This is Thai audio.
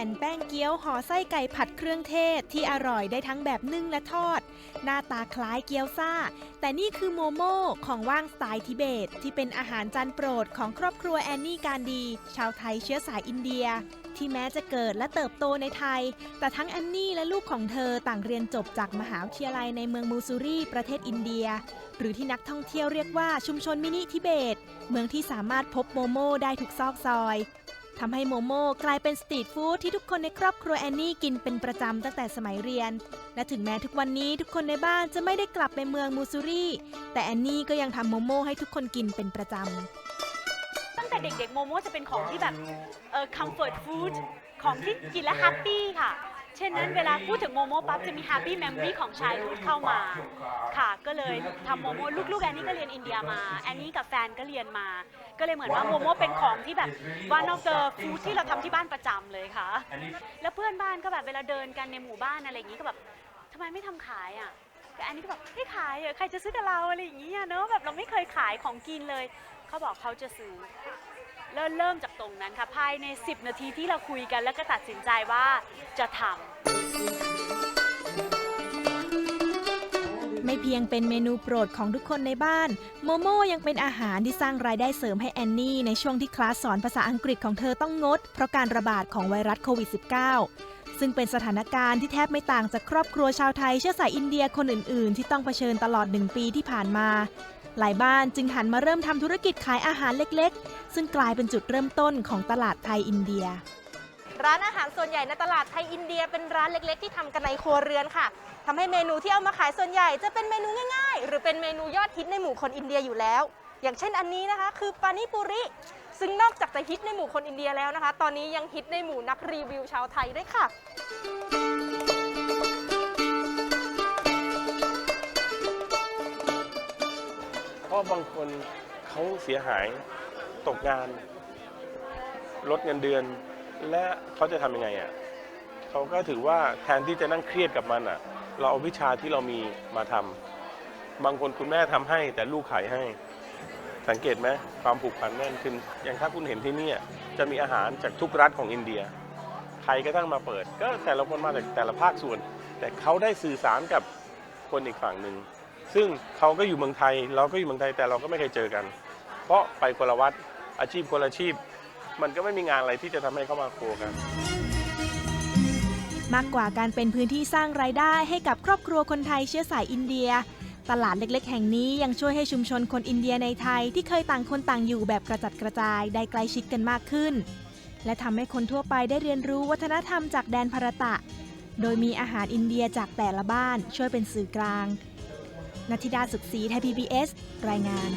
ผ่นแป้งเกี๊ยวห่อไส้ไก่ผัดเครื่องเทศที่อร่อยได้ทั้งแบบนึ่งและทอด หน้าตาคล้ายเกี๊ยวซ่า แต่นี่คือโมโม่ของว่างสไตล์ทิเบต ที่เป็นอาหารจานโปรดของครอบครัวแอนนี่การดี ชาวไทยเชื้อสายอินเดีย ที่แม้จะเกิดและเติบโตในไทย แต่ทั้งแอนนี่และลูกของเธอต่างเรียนจบจากมหาวิทยาลัยในเมืองมูซูรีประเทศอินเดีย หรือที่นักท่องเที่ยวเรียกว่าชุมชนมินิทิเบต เมืองที่สามารถพบโมโม่ได้ทุกซอกซอย ทำให้โมโม่กลายเป็นสตรีทฟู้ดที่ทุกคนในครอบครัวแอนนี่กินเป็นประจำตั้งแต่สมัยเรียน และถึงแม้ทุกวันนี้ทุกคนในบ้านจะไม่ได้กลับไปเมืองมูซูรีแต่แอนนี่ก็ยังทำโมโม่ให้ทุกคนกินเป็นประจำตั้งแต่เด็กๆโมโม่จะเป็นของที่แบบเออคอมฟอร์ตฟู้ดของที่กินแล้วแฮปปี้ค่ะ เช่นนั้นเวลาพูดถึงโมโม่ปั๊บจะมี happy memory ของชายพูดเข้ามา ค่ะ ก็เลยทำโมโม่ลูกๆแอนนี่ก็เรียนอินเดียมาแอนนี่กับแฟนก็เรียนมา ก็เลยเหมือนว่าโมโม่เป็นของที่แบบ one of the food ที่เราทำที่บ้านประจำเลยค่ะ แล้วเพื่อนบ้านก็แบบเวลาเดินกันในหมู่บ้านอะไรอย่างนี้ก็แบบทำไมไม่ทำขายอะแต่อันนี้ก็แบบไม่ขายอะใครจะซื้อกับเราอะไรอย่างนี้อะเนอะแบบเราไม่เคยขายของกินเลย เขาบอกเขาจะซื้อเริ่มเริ่มจากตรงนั้นค่ะ ภายใน 10 นาทีที่เราคุยกันแล้วก็ตัดสินใจว่าจะทำไม่เพียงเป็นเมนูโปรดของทุกคนในบ้าน โมโม่ยังเป็นอาหารที่สร้างรายได้เสริมให้แอนนี่ ในช่วงที่คลาสสอนภาษาอังกฤษของเธอต้องงด เพราะการระบาดของไวรัสโควิด -19 ซึ่งเป็นสถานการณ์ที่แทบไม่ต่างจากครอบครัวชาวไทยเชื้อสายอินเดียคนอื่น ๆ ที่ต้องเผชิญตลอดหนึ่งปีที่ผ่านมา หลายบ้านจึงหันมาเริ่มทำธุรกิจขายอาหารเล็กๆ ซึ่งกลายเป็นจุดเริ่มต้นของตลาดไทยอินเดีย ร้านอาหารส่วนใหญ่ในตลาดไทยอินเดียเป็นร้านเล็กๆ ที่ทำกันในครัวเรือนค่ะทำให้เมนูที่เอามาขายส่วนใหญ่จะเป็นเมนูง่ายๆ หรือเป็นเมนูยอดฮิตในหมู่คนอินเดียอยู่แล้ว อย่างเช่นอันนี้นะคะ คือปานิปุริซึ่งนอกจากจะฮิตในหมู่คนอินเดียแล้วนะคะ ตอนนี้ยังฮิตในหมู่นักรีวิวชาวไทยด้วยค่ะ บางคนเขาเสียหายตกงาน ลดเงินเดือน และเขาจะทำยังไงอะเขาก็ถือว่าแทนที่จะนั่งเครียดกับมันอะ เราเอาวิชาที่เรามีมาทำบางคนคุณแม่ทำให้ แต่ลูกขายให้ สังเกตไหมความผูกพันแน่นขึ้น อย่างถ้าคุณเห็นที่นี่จะมีอาหารจากทุกรัฐของอินเดีย ใครก็ตั้งมาเปิด ก็แต่ละคนมาจากแต่ละภาคส่วน แต่เขาได้สื่อสารกับคนอีกฝั่งหนึ่ง ซึ่งเขาก็อยู่เมืองไทย เราก็อยู่เมืองไทยแต่เราก็ไม่เคยเจอกัน เพราะไปคนละวัดอาชีพคนละอาชีพ มันก็ไม่มีงานอะไรที่จะทำให้เขามาโคกัน มากกว่าการเป็นพื้นที่สร้างรายได้ให้กับครอบครัวคนไทยเชื้อสายอินเดีย ตลาดเล็ก ๆ แห่งนี้ยังช่วยให้ชุมชนคนอินเดียในไทยที่เคยต่างคนต่างอยู่แบบกระจัดกระจายได้ใกล้ชิดกันมากขึ้น และทำให้คนทั่วไปได้เรียนรู้วัฒนธรรมจากแดนภารตะ โดยมีอาหารอินเดียจากแต่ละบ้านช่วยเป็นสื่อกลาง นัทิดาสุขศรีไทย PBS รายงาน